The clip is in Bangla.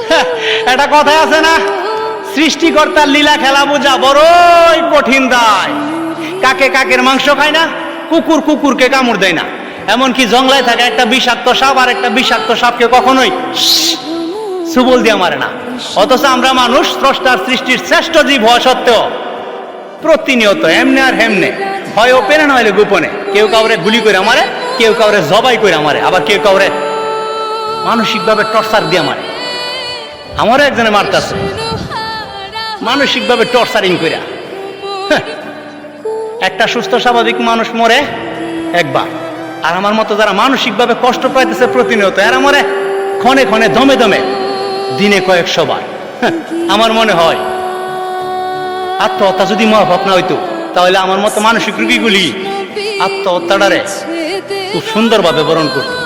একটা কথাই আছে না? সৃষ্টিকর্তার লীলা খেলা বোঝা বড়ই কঠিন দায়। কাকে কাকের মাংস খায় না? কুকুর কুকুরকে কামড় দেয় না। এমনকি জঙ্গলায় থাকে একটা বিষাক্ত সাপ আর একটা বিষাক্ত সাপকে কখনোই সুবল দিয়ে মারে না। অথচ আমরা মানুষ স্রষ্টার সৃষ্টির শ্রেষ্ঠ জীব হওয়া সত্ত্বেও প্রতিনিয়ত এমনে আর হেমনে হয় ওপেনে না হলে গোপনে। কেউ কাউরে গুলি করে মারে, কেউ কাউরে জবাই করে মারে, আবার কেউ কাউরে মানসিকভাবে টর্চার দিয়ে মারে। আমারও একজনে মারতাছে। মানসিকভাবে টর্চারিং করে একটা সুস্থ স্বাভাবিক মানুষ মরে একবার। আর আমার মতো যারা মানসিকভাবে কষ্ট পাইতেছে প্রতিনিয়ত এরা মরে ক্ষণে ক্ষণে দমে দমে দিনে কয়েকশো বার হ্যাঁ, আমার মনে হয় আত্মহত্যা যদি মহাভাব না হইতো তাহলে আমার মতো মানসিক রোগীগুলি আত্মহত্যাটারে খুব সুন্দরভাবে বরণ করতো।